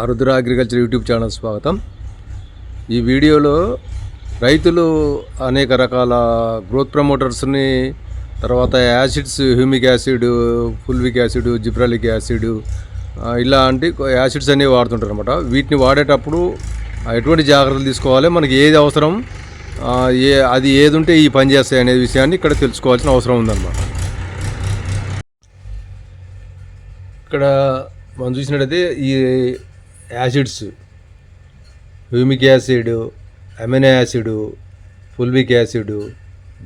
ఆరుద్ర agriculture YouTube channel స్వాగతం. ఈ వీడియోలో రైతులు అనేక రకాల గ్రోత్ ప్రమోటర్స్ని తర్వాత acids humic acid fulvic acid gibberellic acid ఇలాంటి యాసిడ్స్ అనేవి వాడుతుంటారు అనమాట వీటిని వాడేటప్పుడు ఎటువంటి జాగ్రత్తలు తీసుకోవాలి? మనకి ఏది అవసరం? ఏ అది ఏది ఉంటే ఈ పని చేస్తాయి అనే విషయాన్ని ఇక్కడ తెలుసుకోవాల్సిన అవసరం ఉందన్నమాట. ఇక్కడ మనం చూసినట్టయితే ఈ acids humic acid amino acid fulvic acid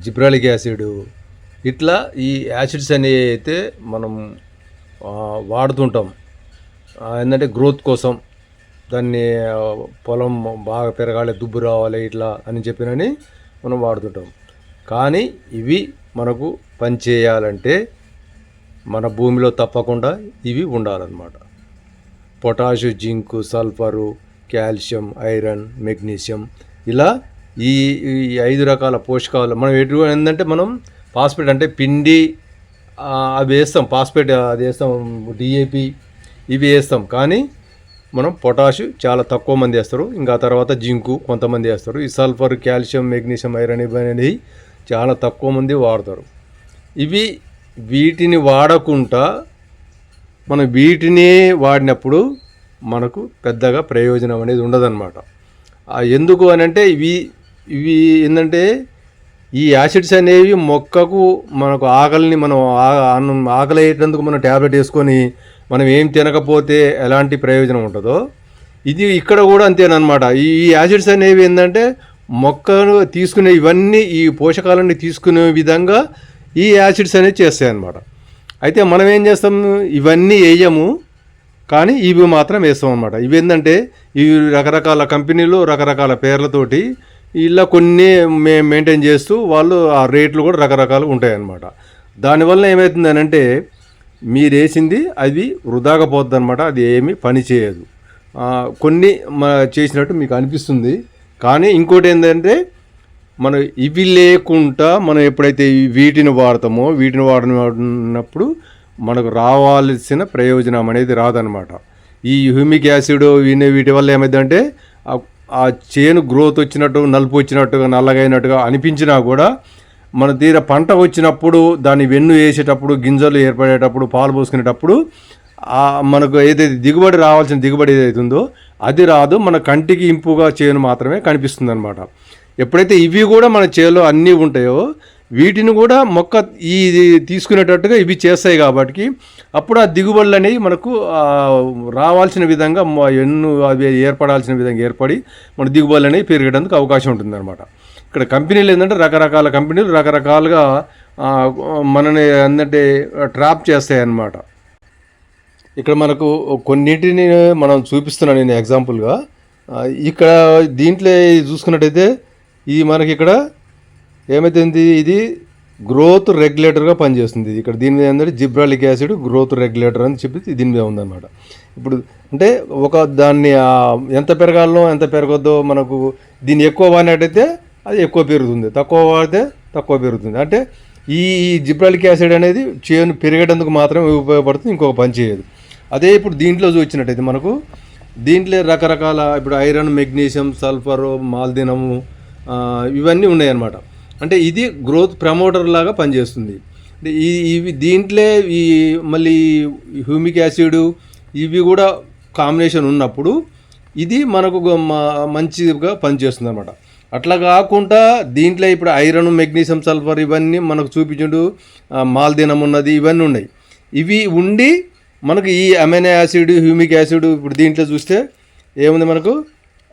gibberellic acid ఇట్లా ఈ యాసిడ్స్ అనేవి అయితే మనం వాడుతుంటాం. ఏంటంటే గ్రోత్ కోసం దాన్ని పొలం బాగా పెరగాలి దుబ్బు రావాలి ఇట్లా అని చెప్పినని మనం వాడుతుంటాం. కానీ ఇవి మనకు పనిచేయాలంటే మన భూమిలో తప్పకుండా ఇవి ఉండాలన్నమాట. Potash zinc sulphur calcium iron magnesium ఇలా ఈ ఈ ఐదు రకాల పోషకాలు మనం ఎటు ఏంటంటే మనం ఫాస్ఫేట్ అంటే పిండి అవి వేస్తాం. ఫాస్ఫేట్ అది వేస్తాం డిఏపి ఇవి వేస్తాం. కానీ మనం పొటాషు చాలా తక్కువ మంది వేస్తారు. ఇంకా తర్వాత జింకు కొంతమంది వేస్తారు. ఈ సల్ఫర్ కాల్షియం మెగ్నీషియం ఐరన్ ఇవన్నీ చాలా తక్కువ మంది వాడతారు. ఇవి వీటిని వాడకుండా మనం వీటిని వాడినప్పుడు మనకు పెద్దగా ప్రయోజనం అనేది ఉండదన్నమాట. ఎందుకు అని అంటే ఇవి ఇవి ఏంటంటే ఈ యాసిడ్స్ అనేవి మొక్కకు మనకు ఆకలిని మనం ఆకలి అయ్యేటందుకు మనం ట్యాబ్లెట్ వేసుకొని మనం ఏం తినకపోతే ఎలాంటి ప్రయోజనం ఉంటుందో ఇది ఇక్కడ కూడా అంతేనమాట ఈ ఈ యాసిడ్స్ అనేవి ఏంటంటే మొక్కను తీసుకునే ఇవన్నీ ఈ పోషకాలన్నీ తీసుకునే విధంగా ఈ యాసిడ్స్ అనేవి చేస్తాయి అన్నమాట అయితే మనం ఏం చేస్తాం? ఇవన్నీ వేయము. కానీ ఇవి మాత్రం వేస్తాం అనమాట ఇవి ఏంటంటే ఇవి రకరకాల కంపెనీలు రకరకాల పేర్లతోటి ఇలా కొన్ని మే మెయింటైన్ చేస్తూ వాళ్ళు ఆ రేట్లు కూడా రకరకాలు ఉంటాయన్నమాట. దానివల్ల ఏమవుతుంది అంటే మీరు వేసింది అది వృధాగా పోద్ది అనమాట అది ఏమీ పని చేయదు. కొన్ని చేసినట్టు మీకు అనిపిస్తుంది. కానీ ఇంకోటి ఏంటంటే మనం ఇవి లేకుండా మనం ఎప్పుడైతే వీటిని వాడతామో వీటిని వాడినప్పుడు మనకు రావాల్సిన ప్రయోజనం అనేది రాదనమాట ఈ హ్యూమిక్ యాసిడ్ వీని వీటి వల్ల ఏమైందంటే ఆ- చేను గ్రోత్ వచ్చినట్టు నలుపు వచ్చినట్టుగా నల్లగైనట్టుగా అనిపించినా కూడా మన తీర పంట వచ్చినప్పుడు దాన్ని వెన్ను వేసేటప్పుడు గింజలు ఏర్పడేటప్పుడు పాలు పోసుకునేటప్పుడు మనకు ఏదైతే దిగుబడి రావాల్సిన దిగుబడి ఏదైతే ఉందో అది రాదు. మన కంటికి ఇంపుగా చేను మాత్రమే కనిపిస్తుంది అనమాట ఎప్పుడైతే ఇవి కూడా మన చేలో అన్నీ ఉంటాయో వీటిని కూడా మొక్క ఈ ఇది తీసుకునేటట్టుగా ఇవి చేస్తాయి కాబట్టి అప్పుడు ఆ దిగుబడులు అనేవి మనకు రావాల్సిన విధంగా ఎన్నో ఎన్ను అవి ఏర్పడాల్సిన విధంగా ఏర్పడి మన దిగుబడులు అనేవి పెరగడానికి అవకాశం ఉంటుందన్నమాట. ఇక్కడ కంపెనీలు ఏంటంటే రకరకాల కంపెనీలు రకరకాలుగా మనని ఏంటంటే ట్రాప్ చేస్తాయి అన్నమాట ఇక్కడ మనకు కొన్నింటిని మనం చూపిస్తున్నాను నేను ఎగ్జాంపుల్గా. ఇక్కడ దీంట్లో చూసుకున్నట్టయితే ఈ మనకి ఇక్కడ ఏమైతుంది ఇది గ్రోత్ రెగ్యులేటర్గా పనిచేస్తుంది. ఇక్కడ దీని మీద ఏంటంటే జిబ్రాలిక్ యాసిడ్ గ్రోత్ రెగ్యులేటర్ అని చెప్పి దీని మీద ఉందన్నమాట. ఇప్పుడు అంటే ఒక దాన్ని ఎంత పెరగాలనో ఎంత పెరగొద్దో మనకు దీన్ని ఎక్కువ వాడినట్టయితే అది ఎక్కువ పెరుగుతుంది. తక్కువ వాడితే తక్కువ పెరుగుతుంది. అంటే ఈ జిబ్రాలిక్ యాసిడ్ అనేది చేను పెరిగేటందుకు మాత్రమే ఉపయోగపడుతుంది ఇంకొక పని చేయదు. అదే ఇప్పుడు దీంట్లో చూసినట్టయితే మనకు దీంట్లో రకరకాల ఇప్పుడు ఐరన్ మెగ్నీషియం సల్ఫర్ మాల్దినము ఇవన్నీ ఉన్నాయన్నమాట. అంటే ఇది గ్రోత్ ప్రమోటర్ లాగా పనిచేస్తుంది. అంటే ఈ ఇవి దీంట్లో ఈ మళ్ళీ హ్యూమిక్ యాసిడ్ ఇవి కూడా కాంబినేషన్ ఉన్నప్పుడు ఇది మనకు మంచిగా పనిచేస్తుంది అనమాట అట్లా కాకుండా దీంట్లో ఇప్పుడు ఐరన్ మెగ్నీషియం సల్ఫర్ ఇవన్నీ మనకు చూపించుడు. మాల్దినం ఉన్నది ఇవన్నీ ఉన్నాయి. ఇవి ఉండి మనకు ఈ అమెనో యాసిడ్ హ్యూమిక్ యాసిడ్ ఇప్పుడు దీంట్లో చూస్తే ఏముంది మనకు?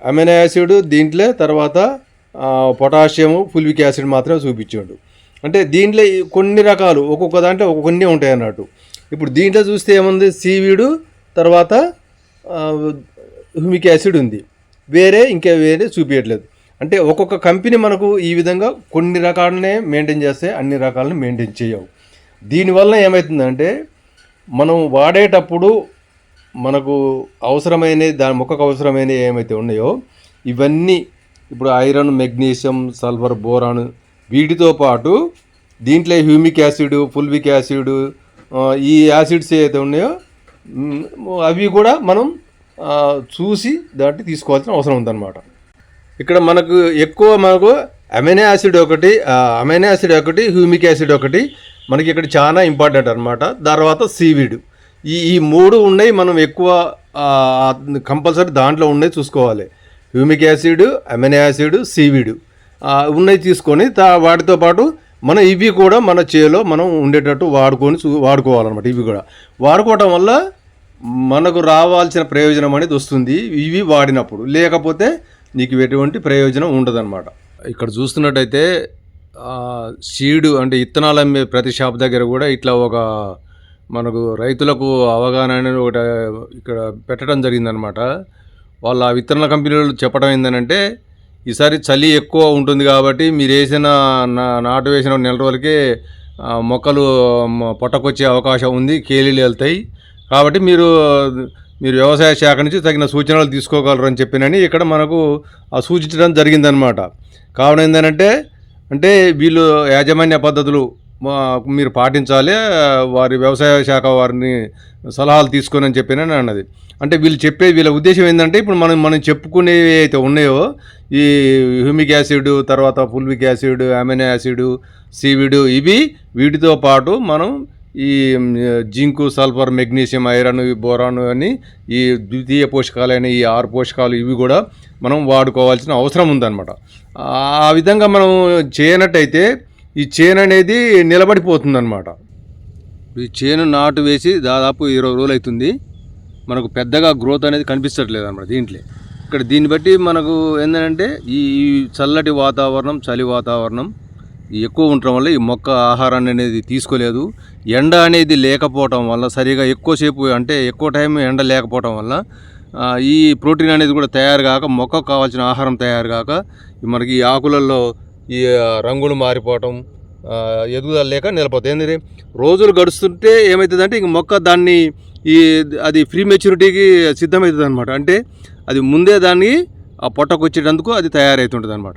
అమెనో యాసిడ్ దీంట్లో తర్వాత పొటాషియం పొటాషియము ఫుల్విక్ యాసిడ్ మాత్రమే చూపించాడు. అంటే దీంట్లో కొన్ని రకాలు ఒక్కొక్క దాంట్లో ఒక్కొక్క కొన్ని ఉంటాయి అన్నట్టు. ఇప్పుడు దీంట్లో చూస్తే ఏముంది? సీవీడు తర్వాత హ్యూమిక్ యాసిడ్ ఉంది. వేరే ఇంకా వేరే చూపించట్లేదు అంటే ఒక్కొక్క కంపెనీ మనకు ఈ విధంగా కొన్ని రకాలనే మెయింటైన్ చేస్తే అన్ని రకాలను మెయింటైన్ చేయవు. దీనివల్ల ఏమవుతుందంటే మనం వాడేటప్పుడు మనకు అవసరమైన దాని మొక్కకు అవసరమైన ఏమైతే ఉన్నాయో ఇవన్నీ ఇప్పుడు ఐరన్ మెగ్నీషియం సల్ఫర్ బోరాన్ వీటితో పాటు దీంట్లో హ్యూమిక్ యాసిడ్ ఫుల్విక్ యాసిడ్ ఈ యాసిడ్స్ ఏవైతే ఉన్నాయో అవి కూడా మనం చూసి దాటి తీసుకోవాల్సిన అవసరం ఉందన్నమాట. ఇక్కడ మనకు ఎక్కువ మనకు అమైనో యాసిడ్ ఒకటి అమైనో యాసిడ్ ఒకటి హ్యూమిక్ యాసిడ్ ఒకటి మనకి ఇక్కడ చాలా ఇంపార్టెంట్ అనమాట తర్వాత సీవీడ్. ఈ ఈ మూడు ఉన్నాయి మనం ఎక్కువ కంపల్సరీ దాంట్లో ఉన్నాయి చూసుకోవాలి. Humic acid amino acid seaweed. ఉన్నాయి తీసుకొని తా వాటితో పాటు మనం ఇవి కూడా మన చేలో మనం ఉండేటట్టు వాడుకొని చూ వాడుకోవాలన్నమాట ఇవి కూడా. వాడుకోవటం వల్ల మనకు రావాల్సిన ప్రయోజనం అనేది వస్తుంది ఇవి వాడినప్పుడు. లేకపోతే నీకు ఎటువంటి ప్రయోజనం ఉండదన్నమాట. ఇక్కడ చూస్తున్నట్టయితే సీడు అంటే ఇత్తనాలు అమ్మే ప్రతి షాప్ దగ్గర కూడా ఇట్లా ఒక మనకు రైతులకు అవగాహన అనేది ఒకటి ఇక్కడ పెట్టడం జరిగిందనమాట వాళ్ళ ఆ విత్తనాల కంపెనీలు చెప్పడం ఏంటంటే ఈసారి చలి ఎక్కువ ఉంటుంది కాబట్టి మీరు వేసిన నా- నాటు వేసిన నెల రోజులకే మొక్కలు పొట్టకొచ్చే అవకాశం ఉంది కేలీలు వెళ్తాయి. కాబట్టి మీరు మీరు వ్యవసాయ శాఖ నుంచి తగిన సూచనలు తీసుకోగలరు అని చెప్పినని ఇక్కడ మనకు ఆ సూచించడం జరిగిందనమాట కావున ఏంటంటే అంటే వీళ్ళు యాజమాన్య పద్ధతులు మీరు పాటించాలి వారి వ్యవసాయ శాఖ వారిని సలహాలు తీసుకొని అని చెప్పినని అన్నది. అంటే వీళ్ళు చెప్పే వీళ్ళ ఉద్దేశం ఏంటంటే ఇప్పుడు మనం మనం చెప్పుకునేవి అయితే ఉన్నాయో ఈ హ్యూమిక్ యాసిడ్ తర్వాత fulvic acid amino acid seaweed ఇవి వీటితో పాటు మనం ఈ zinc sulphur magnesium iron boron అని ఈ ద్వితీయ పోషకాలైన ఈ ఆరు పోషకాలు ఇవి కూడా మనం వాడుకోవాల్సిన అవసరం ఉందన్నమాట. ఆ విధంగా మనం చేయనట్టయితే ఈ చేను అనేది నిలబడిపోతుందన్నమాట. ఈ చేను నాటు వేసి దాదాపు ఇరవై రోజులు అవుతుంది. మనకు పెద్దగా గ్రోత్ అనేది కనిపించట్లేదు అనమాట దీంట్లో. ఇక్కడ దీన్ని బట్టి మనకు ఏంటంటే ఈ చల్లటి వాతావరణం చలి వాతావరణం ఈ ఎక్కువ ఉండటం వల్ల ఈ మొక్క ఆహారాన్ని అనేది తీసుకోలేదు. ఎండ అనేది లేకపోవటం వల్ల సరిగా ఎక్కువసేపు అంటే ఎక్కువ టైం ఎండ లేకపోవటం వల్ల ఈ ప్రోటీన్ అనేది కూడా తయారు కాక మొక్కకు కావాల్సిన ఆహారం తయారు కాక మనకి ఈ ఆకులలో ఈ రంగులు మారిపోవటం ఎదుగుదల లేక నిలబోతాయి ఏంటంటే రోజులు గడుస్తుంటే ఏమవుతుందంటే ఇంక మొక్క దాన్ని ఈ అది ఫ్రీ మెచ్యూరిటీకి సిద్ధమవుతుంది అనమాట అంటే అది ముందే దాన్ని ఆ పొట్టకు వచ్చేటందుకు అది తయారవుతుంటుంది అనమాట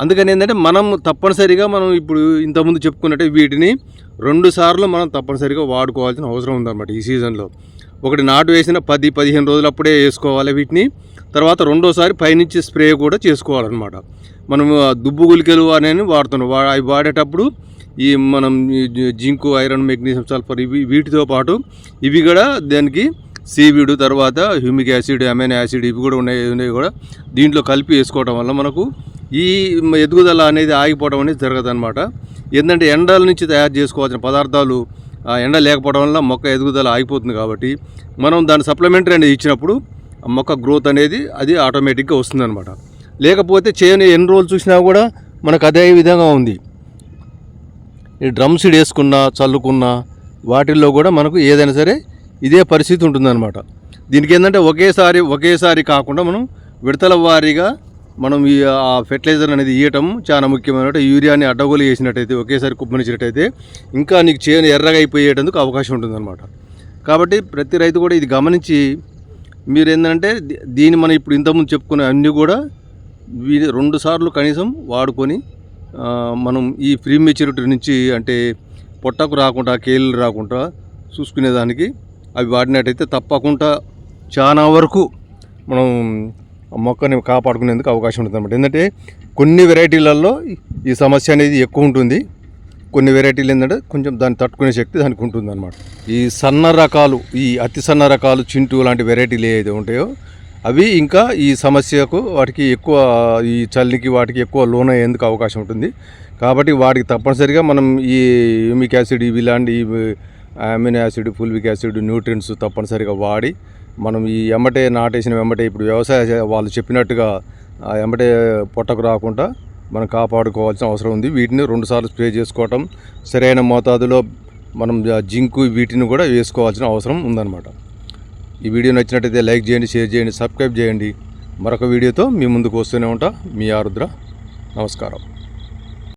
అందుకని ఏంటంటే మనం తప్పనిసరిగా మనం ఇప్పుడు ఇంతకుముందు చెప్పుకున్నట్టే వీటిని రెండు సార్లు మనం తప్పనిసరిగా వాడుకోవాల్సిన అవసరం ఉందన్నమాట ఈ సీజన్లో. ఒకటి నాటు వేసిన పది పదిహేను రోజులు అప్పుడే వేసుకోవాలి వీటిని. తర్వాత రెండోసారి పైనుంచి స్ప్రే కూడా చేసుకోవాలన్నమాట. మనం దుబ్బు గులికలు అనేవి వాడుతున్నాం. వా- అవి వాడేటప్పుడు ఈ మనం జింకు ఐరన్ మెగ్నీషియం సల్ఫర్ ఇవి వీటితో పాటు ఇవి కూడా దానికి సీవీడు తర్వాత హ్యూమిక్ యాసిడ్ అమైన్ యాసిడ్ ఇవి కూడా ఉన్నాయి ఉన్నాయి కూడా దీంట్లో కలిపి వేసుకోవడం వల్ల మనకు ఈ ఎదుగుదల అనేది ఆగిపోవడం అనేది జరగదు అనమాట ఏంటంటే ఎండల నుంచి తయారు చేసుకోవాల్సిన పదార్థాలు ఎండ లేకపోవడం వల్ల మొక్క ఎదుగుదల ఆగిపోతుంది కాబట్టి మనం దాని సప్లిమెంటరీ అనేది ఇచ్చినప్పుడు ఆ మొక్క గ్రోత్ అనేది అది ఆటోమేటిక్గా వస్తుందన్నమాట. లేకపోతే చేను ఎన్ని రోజులు చూసినా కూడా మనకు అదే విధంగా ఉంది. ఈ డ్రమ్ సీడ్ వేసుకున్నా చల్లుకున్నా వాటిల్లో కూడా మనకు ఏదైనా సరే ఇదే పరిస్థితి ఉంటుందన్నమాట. దీనికి ఏంటంటే ఒకేసారి ఒకేసారి కాకుండా మనం విడతల వారీగా మనం ఈ ఆ ఫెర్టిలైజర్ అనేది ఇవ్వటం చాలా ముఖ్యమైన యూరియాని అడ్డగోలు వేసినట్టయితే ఒకేసారి కుప్పనిచ్చినట్టయితే ఇంకా నీకు చేను ఎర్రగా అయిపోయేటందుకు అవకాశం ఉంటుందన్నమాట. కాబట్టి ప్రతి రైతు కూడా ఇది గమనించి మీరు ఏంటంటే దీన్ని మనం ఇప్పుడు ఇంతకుముందు చెప్పుకునే అన్నీ కూడా వీ రెండు సార్లు కనీసం వాడుకొని మనం ఈ ప్రీ మెచ్యూరిటీ నుంచి అంటే పొట్టకు రాకుండా కేళ్ళు రాకుండా చూసుకునేదానికి అవి వాడినట్టయితే తప్పకుండా చాలా వరకు మనం మొక్కని కాపాడుకునేందుకు అవకాశం ఉంటుంది అనమాట ఎందుకంటే కొన్ని వెరైటీలలో ఈ సమస్య అనేది ఎక్కువ ఉంటుంది. కొన్ని వెరైటీలు ఏంటంటే కొంచెం దాన్ని తట్టుకునే శక్తి దానికి ఉంటుంది అనమాట ఈ సన్న రకాలు ఈ అతి సన్న రకాలు చింటూ లాంటి వెరైటీలు ఏదైతే ఉంటాయో అవి ఇంకా ఈ సమస్యకు వాటికి ఎక్కువ ఈ చల్లికి వాటికి ఎక్కువ లోన్ అయ్యేందుకు అవకాశం ఉంటుంది. కాబట్టి వాటికి తప్పనిసరిగా మనం ఈ యూమిక్ యాసిడ్ ఇవి ఇలాంటి amino acid fulvic acid nutrients తప్పనిసరిగా వాడి మనం ఈ ఎమ్మటే నాటేసిన వెంబటే ఇప్పుడు వ్యవసాయ వాళ్ళు చెప్పినట్టుగా ఆ ఎమ్మటే పొట్టకు రాకుండా మనం కాపాడుకోవాల్సిన అవసరం ఉంది. వీటిని రెండుసార్లు స్ప్రే చేసుకోవటం సరైన మోతాదులో మనం జింకు వీటిని కూడా వేసుకోవాల్సిన అవసరం ఉందన్నమాట. ఈ వీడియో నచ్చినట్టయితే లైక్ చేయండి షేర్ చేయండి సబ్స్క్రైబ్ చేయండి. మరొక వీడియోతో మీ ముందుకు వస్తూనే ఉంటా. మీ ఆరుద్ర. నమస్కారం.